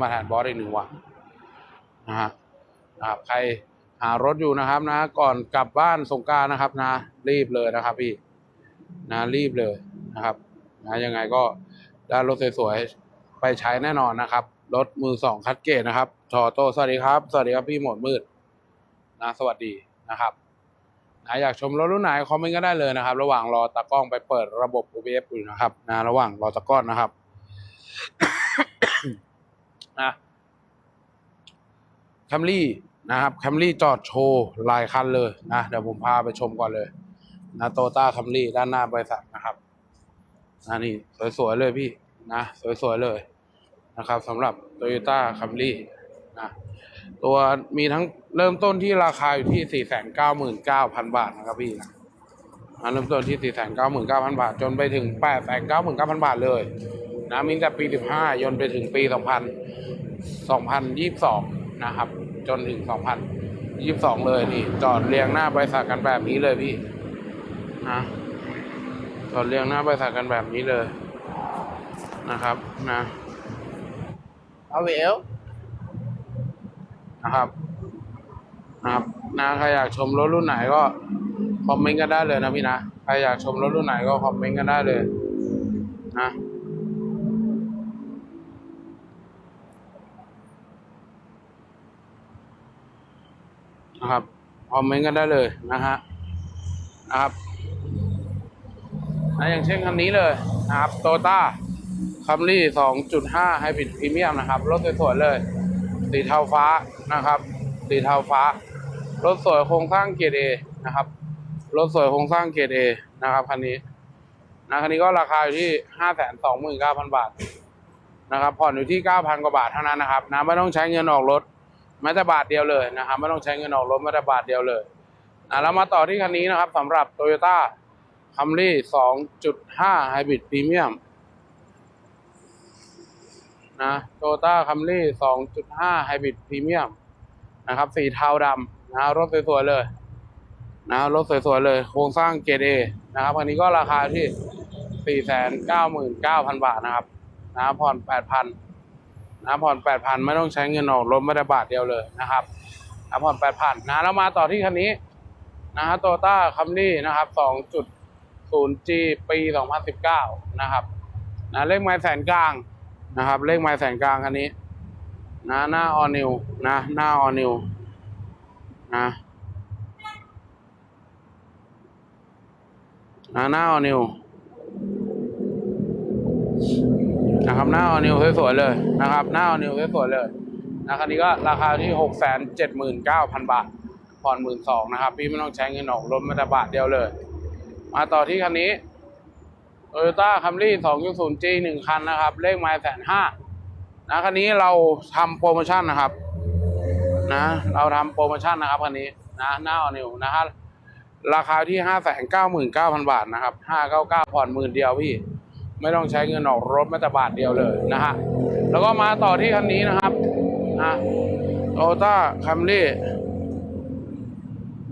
มาแทนบอสอีกหนึ่งวันนะฮะนะครับใครหารถอยู่นะครับนะ ก่อนกลับบ้านสงการนะครับนะ รีบเลยนะครับ พี่นะรีบเลยนะครับนะยังไงก็ได้รถสวยๆไปใช้แน่นอนนะครับ รถมือสองคัดเกตนะครับทอโตสวัสดีครับ สวัสดีครับพี่หมดมืดนะสวัสดีนะครับนะอยากชมรถรุ่นไหนคอมเมนต์ก็ได้เลยนะครับ ระหว่างรอตากล้องไปเปิดระบบ OBS อยู่นะครับนะระหว่างรอตากล้องนะครับ นะแคมรี่นะครับแคมรี่จอดโชว์หลายคันเลยนะเดี๋ยวผมพาไปชมก่อนเลยนะโตต้าแคมรี่ด้านหน้าบริษัทนะครับนะนี่สวยๆเลยพี่นะสวยๆเลยนะครับสำหรับ Toyota Camry นะตัวมีทั้งเริ่มต้นที่ราคาอยู่ที่ 499,000 บาทนะครับพี่นะนะเริ่มต้นที่ 499,000 บาท จนไปถึง 899,000 บาทเลยนะมีแต่ปี 15 ยนไปถึงปี 2000 2022 นะครับ จนถึง 2022 เลยนี่ จอดเรียงหน้าบริษัทกันแบบนี้เลยพี่นะจอดเรียงหน้าบริษัทกันแบบนี้เลยนะครับนะเอาเวลนะครับนะครับนะใครอยากชมรถรุ่นไหนก็คอมเมนต์กันได้เลยนะพี่นะใครอยากชมรถรุ่นไหนก็คอมเมนต์กันได้เลยนะ นะครับคอมเมนต์กันได้เลยนะฮะนะครับนะอย่างเช่นคันนี้เลยนะครับโตต้าคัมรี่2.5ไฮบริดพรีเมียมนะครับ รถสวยๆเลย สีเทาฟ้านะครับ สีเทาฟ้า รถสวยโครงสร้างเกรดเอนะครับ รถสวยโครงสร้างเกรดเอนะครับคันนี้นะคันนี้ก็ราคาอยู่ที่ห้าแสนสองหมื่นเก้าพันบาทนะครับ ผ่อนอยู่ที่เก้าพันกว่าบาทเท่านั้นนะครับนะไม่ต้องใช้เงินออกรถ แม้แต่บาทเดียวเลยนะครับไม่ต้องใช้เงินออกรถแม้แต่บาทเดียวเลยนะแล้วมาต่อที่คันนี้นะครับสำหรับ Toyota Camry 2.5 Hybrid Premium นะ Toyota Camry 2.5 Hybrid Premium นะครับสีเทาดำนะรถสวยๆเลยนะรถสวยๆเลย โครงสร้างเกรด A นะครับคันนี้ก็ราคาที่ 499,000 บาทนะครับนะผ่อน 8,000 นะผ่อนแปดพันไม่ต้องใช้เงินออกรถไม่ได้บาทเดียวเลยนะครับนะผ่อนแปดพันนะแล้วมาต่อที่คันนี้นะฮะโตต้าคัมรี่นะครับสองจุดศูนย์จีปีสองพันสิบเก้านะครับนะเลขไม้แสนกลางนะครับ เลขไม้แสนกลางคันนี้นะหน้าออนิวนะหน้าออนิวนะนะหน้าออนิว นะครับหน้าออนิวสวยๆเลยนะครับ หน้าออนิวสวยๆเลยนะคันนี้ก็ราคาที่หกแสนเจ็ดหมื่นเก้าพันบาทผ่อนหมื่นสองนะครับ พี่ไม่ต้องใช้เงินออกรถม้แต่บาทเดียวเลย มาต่อที่คันนี้ Toyota Camry 2.0G หนึ่งคันนะครับ เลขไมล์แสนห้านะคันนี้เราทำโปรโมชั่นนะครับ นะ เราทำโปรโมชั่นนะครับคันนี้นะหน้าออนิวนะครับราคาที่ห้าแสนเก้าหมื่นเก้าพันบาทนะครับห้าเก้าเก้าผ่อนหมื่นเดียวพี่ ไม่ต้องใช้เงินออกรถแม้แต่บาทเดียวเลยนะฮะ แล้วก็มาต่อที่คันนี้นะครับนะโตต้าคัมรี่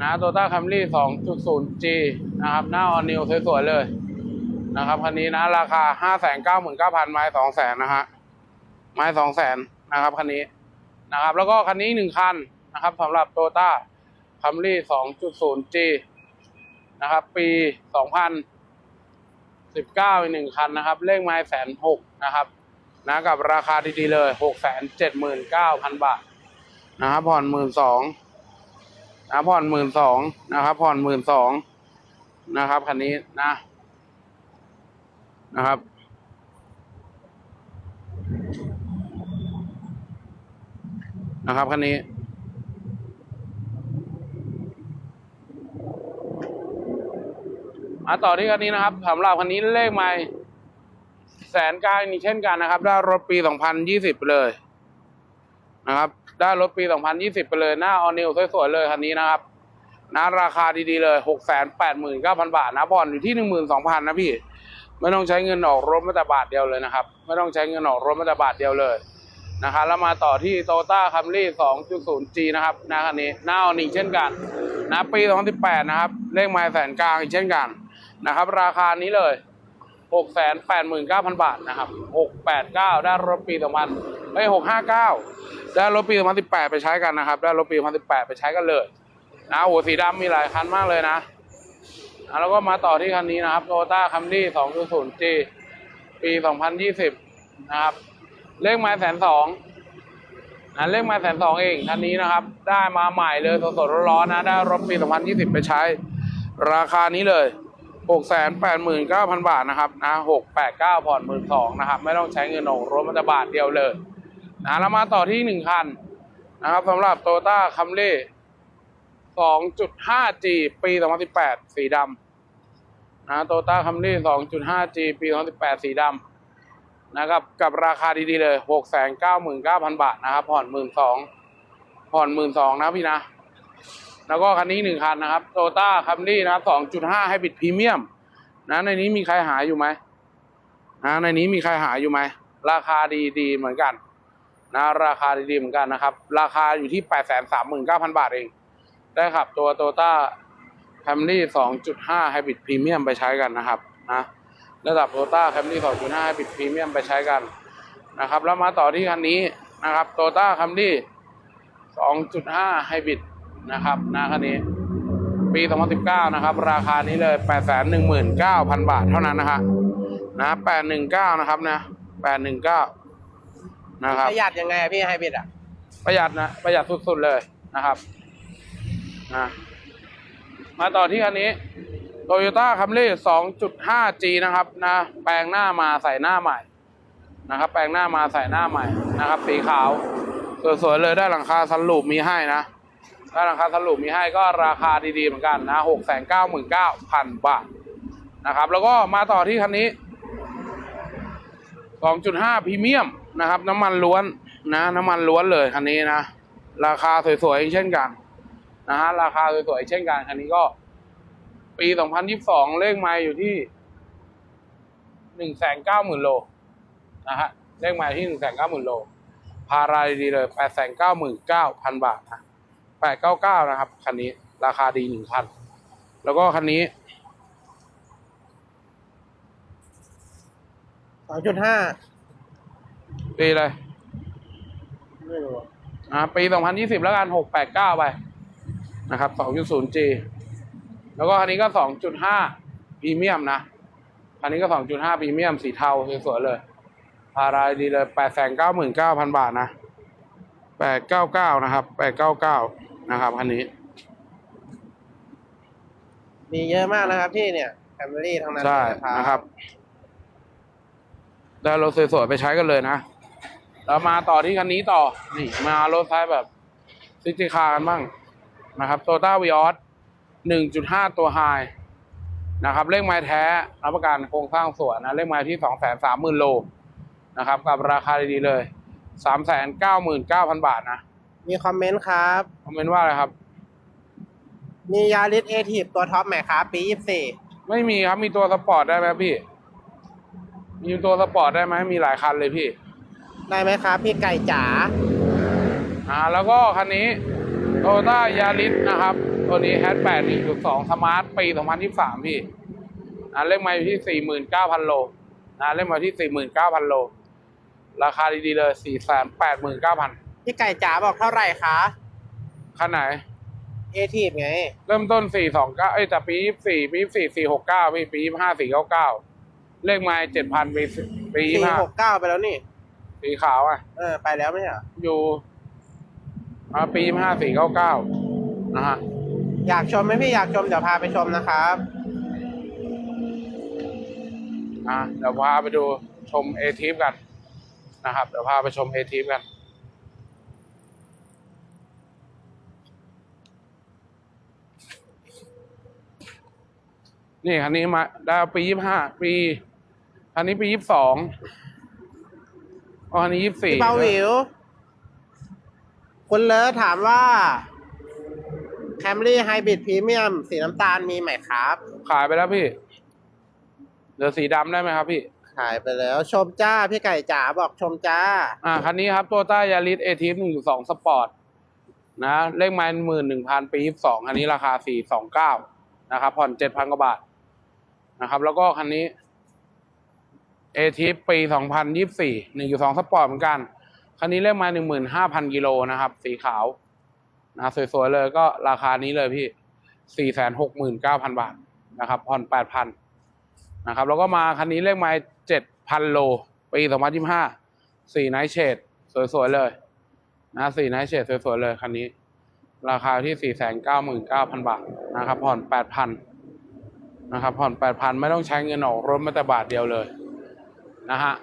นะโตต้าคัมรี่สองจุดศูนย์จีนะครับ หน้าออนิวสวยๆเลยนะครับคันนี้นะราคาห้าแสนเก้าหมื่นเก้าพันไม้สองแสนนะฮะไม้สองแสนนะครับคันนี้นะครับ แล้วก็คันนี้หนึ่งคันนะครับสำหรับโตต้าคัมรี่สองจุดศูนย์จีนะครับ ปีสองพัน 19อีกหนึ่งคันนะครับ เลขไม้แสนหกนะครับนะกับราคาดีๆเลยหกแสนเจ็ดหมื่นเก้าพันบาทนะครับผ่อนหมื่นสองนะผ่อนหมื่นสองนะครับ ผ่อนหมื่นสองนะครับคันนี้นะ นะครับนะครับคันนี้ มาต่อที่คันนี้นะครับสำหรับคันนี้เลขไม่แสนกลางนี่เช่นกันนะครับ ได้รถปี 2020 ไปเลยนะครับ ได้รถปี 2020 ไปเลยหน้าออนิวสวยๆเลยคันนี้นะครับนะราคาดีๆเลย 689,000 บาทนะผ่อนอยู่ที่ 12,000 นะพี่ ไม่ต้องใช้เงินออกรถแม้แต่บาทเดียวเลยนะครับ ไม่ต้องใช้เงินออกรถแม้แต่บาทเดียวเลยนะครับแล้วมาต่อที่โตต้าคัมรี่ 2.0G นะครับนะคันนี้หน้าออนิวเช่นกันนะปี 2018 นะครับ เลขไมล์แสนกลางอีกเช่นกัน นะครับ ราคานี้เลย 6 8 9 0 0 0 บาทนะครับ 689 ได้รถปีไอ้หกห้าเก้าได้รถปีสองพันสิบแปดไปใช้กันนะครับ ได้รถปีสองพันสิบแปดไปใช้กันเลยนะโอ้โหสีดำมีหลายคันมากเลยนะอะแล้วก็มาต่อที่คันนี้นะครับโตต้าคัมรี่สองศูนย์ G ปีสองพันยี่สิบนะครับ เลขไม้แสนสองนะเลขไม้แสนสองเองคันนี้นะครับ ได้มาใหม่เลยสดๆร้อนๆนะ ได้รถปีสองพันยี่สิบไปใช้ ราคานี้เลย หกแสนแปดหมื่นเก้าพันบาทนะครับนะหกแปดเก้าผ่อนหมื่นสองนะครับ ไม่ต้องใช้เงินออกรถมันจะบาทเดียวเลยนะแล้วมาต่อที่หนึ่งคันนะครับสำหรับโตต้าคัมรี่สองจุดห้า G ปีสองพันสิบแปดสีดำนะโตต้าคัมรี่สองจุดห้า G ปีสองพันสิบแปดสีดำนะครับกับราคาดีๆเลยหกแสนเก้าหมื่นเก้าพันบาทนะครับ ผ่อนหมื่นสองผ่อนหมื่นสองนะพี่นะ แล้วก็คันนี้หนึ่งคันนะครับโตต้าคัมรี่นะครับสองจุดห้าให้บิดพรีเมียมนะในนี้มีใครหาอยู่ไหมนะในนี้มีใครหาอยู่ไหม ราคาดีๆเหมือนกันนะราคาดีๆเหมือนกันนะครับ ราคาอยู่ที่แปดแสนสามหมื่นเก้าพันบาทเอง ได้ขับตัวโตต้าแคมรี่สองจุดห้าไฮบริดพรีเมียมไปใช้กันนะครับนะระดับโตต้าแคมรี่สองจุดห้าไฮบริดพรีเมียมไปใช้กันนะครับ แล้วมาต่อที่คันนี้นะครับโตต้าแคมรี่สองจุดห้าไฮบริด นะครับนะคันนี้ ปี 2019 นะครับ ราคานี้เลย 819,000 บาทเท่านั้นนะฮะนะ819 นะครับนะ819 นะครับ ประหยัดยังไงอะพี่ไฮบริดอะ ประหยัดนะ ประหยัดสุดๆเลยนะครับนะมาต่อที่คันนี้ Toyota Camry 2.5G นะครับนะแปลงหน้ามาใส่หน้าใหม่นะครับ แปลงหน้ามาใส่หน้าใหม่นะครับ สีขาวสวยๆเลยได้หลังคาซันลูปมีให้นะ ถ้าราคาสรุปมีให้ก็ราคาดีๆเหมือนกันนะหกแสนเก้าหมื่นเก้าพันบาทนะครับ แล้วก็มาต่อที่คันนี้สองจุดห้าพรีเมียมนะครับ น้ำมันล้วนนะน้ำมันล้วนเลยคันนี้นะ ราคาสวยๆเช่นกันนะฮะราคาสวยๆเช่นกันคันนี้ก็ ปีสองพันยิบสองเลขไมล์อยู่ที่หนึ่งแสนเก้าหมื่นโลนะฮะเลขไมล์ที่หนึ่งแสนเก้าหมื่นโลพาราดีเลยแปดแสนเก้าหมื่นเก้าพันบาทนะ แปดเก้าเก้านะครับ คันนี้ ราคาดีหนึ่งคัน แล้วก็คันนี้สองจุดห้าปีอะไรไม่รู้อ่าปีสองพันยี่สิบแล้วกันหกแปดเก้าไปนะครับสองจุดศูนย์ G แล้วก็คันนี้ก็สองจุดห้าพรีเมียมนะคันนี้ก็สองจุดห้าพรีเมียมสีเทาสวยๆเลยพาราดีเลยแปดแสนเก้าหมื่นเก้าพันบาทนะแปดเก้าเก้านะครับแปดเก้าเก้า นะครับคันนี้ มีเยอะมากนะครับพี่เนี่ยแคมรี่ทั้งนั้นใช่เลยนะครับ ได้รถสวยๆไปใช้กันเลยนะแล้วมาต่อที่คันนี้ต่อ นี่ มารถท้ายแบบซิติคากันบ้างนะครับโตต้าวีออสหนึ่งจุดห้าตัวไฮนะครับเลขไม้แท้รับประกันโครงสร้างสวยนะเลขไม้ที่สองแสนสามหมื่นโลนะครับ กับราคาดีๆเลยสามแสนเก้าหมื่นเก้าพันบาทนะ มีคอมเมนต์ครับ คอมเมนต์ว่าอะไรครับ มียาริสเอทีฟตัวท็อปไหมครับปียี่สี่ไม่มีครับมีตัวสปอร์ตได้ไหมพี่ มีตัวสปอร์ตได้ไหมมีหลายคันเลยพี่ ได้ไหมครับ พี่ไก่จ๋าอ่า แล้วก็คันนี้โตโยต้ายาริสนะครับ ตัวนี้แฮชแปด1.2สมาร์ทปี2023พี่อ่าเลขไมาอยู่ที่49,000โลนะเลขไมาที่49,000โล ราคาดีๆเลย489,000พี่ ไก่จ๋าบอกเท่าไหร่คะคันไหน เอทีฟไง เริ่มต้น429เอ้ยแต่ปี24ปี24 469พี่ปี25 499เลขไมา7,000ปีปีสี่หกเก้าไปแล้วนี่25สีขาวอะ เออ ไปแล้วไม่ใช่เหรออยู่อ่าปี25 499นะฮะ อยากชมไหมพี่อยากชม เดี๋ยวพาไปชมนะครับ อะเดี๋ยวพาไปดูชมเอทีฟกันนะครับ เดี๋ยวพาไปชมเอทีฟกัน นี่คันนี้มาได้ปียี่ห้าปีคันนี้ปียี่สองอ๋อคันนี้ยี่สี่พี่เปาหวิวคุณเลิศถามว่าแคมรี่ไฮบริดพรีเมียมสีน้ำตาลมีไหมครับ ขายไปแล้วพี่ เหลือสีดำได้ไหมครับพี่ ขายไปแล้ว ชมจ้า พี่ไก่จ๋าบอกชมจ้า อ่า คันนี้ครับตัวต้ายาริสเอทีฟหนึ่งสองสปอร์ตนะเลขไม้หมื่นหนึ่งพันปียี่สองคันนี้ราคาสี่สองเก้านะครับผ่อนเจ็ดพันกว่าบาท นะครับ แล้วก็คันนี้เอทีฟปีสองพันยี่สี่นึ่งสองสปอร์ตเหมือนกัน คันนี้เลขไม้หนึ่งหมื่นห้าพันกิโลนะครับ สีขาวนะสวยๆเลยก็ราคานี้เลยพี่สี่แสนหกหมื่นเก้าพันบาทนะครับผ่อนแปดพันนะครับ แล้วก็มาคันนี้เลขไม้เจ็ดพันโล ปีสองพันยี่ห้าสีไนท์เชดสวยๆเลยนะสีไนท์เชดสวยๆเลยคันนี้ ราคาที่สี่แสนเก้าหมื่นเก้าพันบาทนะครับผ่อนแปดพั นนะครับผ่อนแปดพันไม่ต้องใช้เงินออกรถแม้แต่บาทเดียวเลยนะฮะ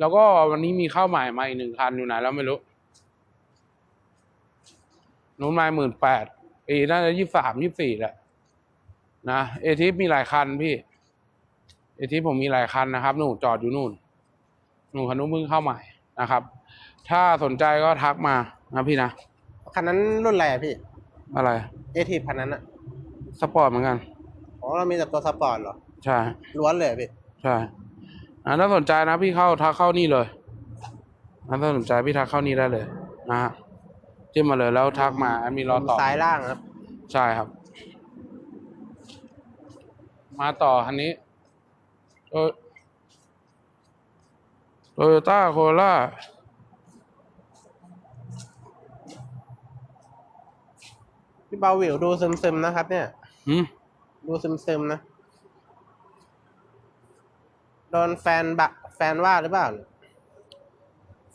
แล้วก็วันนี้มีเข้าใหม่มาอีกหนึ่งคันอยู่ไหนแล้วไม่รู้นู้นมาหมื่นแปดปีน่าจะยี่สามยี่สี่แหละนะเอทิปมีหลายคันพี่เอทิปผมมีหลายคันนะครับนู่นจอดอยู่นู่นนู่นคันนู้นเพิ่งเข้าใหม่นะครับ ถ้าสนใจก็ทักมานะพี่นะคันนั้นรุ่นอะไรอะพี่ อะไรเอทีคันนั้นอะสปอร์ตเหมือนกัน อ๋อเรามีแต่ตัวสปอร์ตเหรอ ใช่ล้วนเลยอะพี่ ใช่อ่าถ้าสนใจนะพี่เข้าทักเข้านี่เลยนะถ้าสนใจพี่ทักเข้านี่ได้เลยนะฮะจิ้มมาเลยแล้วทักมาแอดมีรอตอบซ้ายล่างครับ ใช่ครับ มาต่อคันนี้โตโตโยต้าโคล่าพี่เบาหวิวดูซึมๆนะครับเนี่ยหืม ดูซึมๆนะ โดนแฟนบะแฟนว่าหรือเปล่า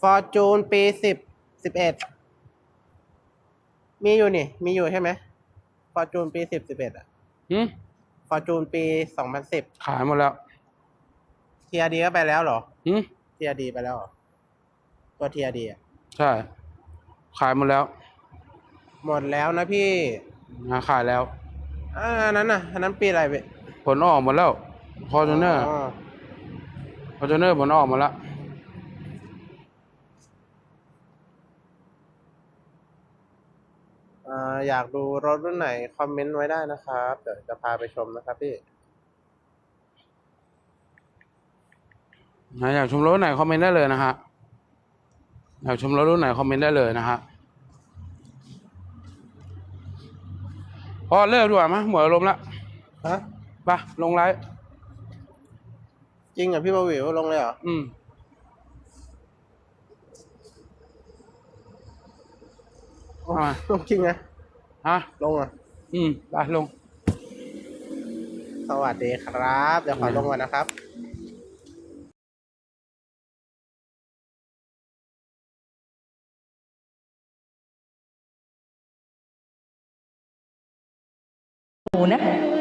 ฟอร์จูนปีสิบสิบเอ็ดมีอยู่นี่ มีอยู่ใช่ไหมฟอร์จูนปีสิบสิบเอ็ดอะหืมฟอร์จูนปีสองพันสิบขายหมดแล้วทีอาดีก็ไปแล้วเหรอหืมทีอาดีไปแล้วเหรอตัวทีอาดีอะใช่ ขายหมดแล้ว หมดแล้วนะพี่นะขายแล้ว อ่าอันนั้นน่ะอันนั้นปีอะไรพี่ผลออกหมดแล้วฟอร์จูเนอร์อ๋อฟอร์จูเนอร์ผลออกหมดแล้วอ่าอยากดูรถรุ่นไหน คอมเมนต์ไว้ได้นะครับ เดี๋ยวจะพาไปชมนะครับพี่นะอยากชมรถรุ่นไหนคอมเมนต์ได้เลยนะฮะอยากชมรถรุ่นไหนคอมเมนต์ได้เลยนะฮะ พอเลิกดีกว่ามั้ยหมดอารมณ์ละฮะไปลงไลฟ์จริงเหรอพี่บาวิวลงเลยเหรออืมโอ้ทำไมลงจริงนะฮะลงอะ อืมไปลง สวัสดีครับ เดี๋ยวขอลงก่อนนะครับ หนู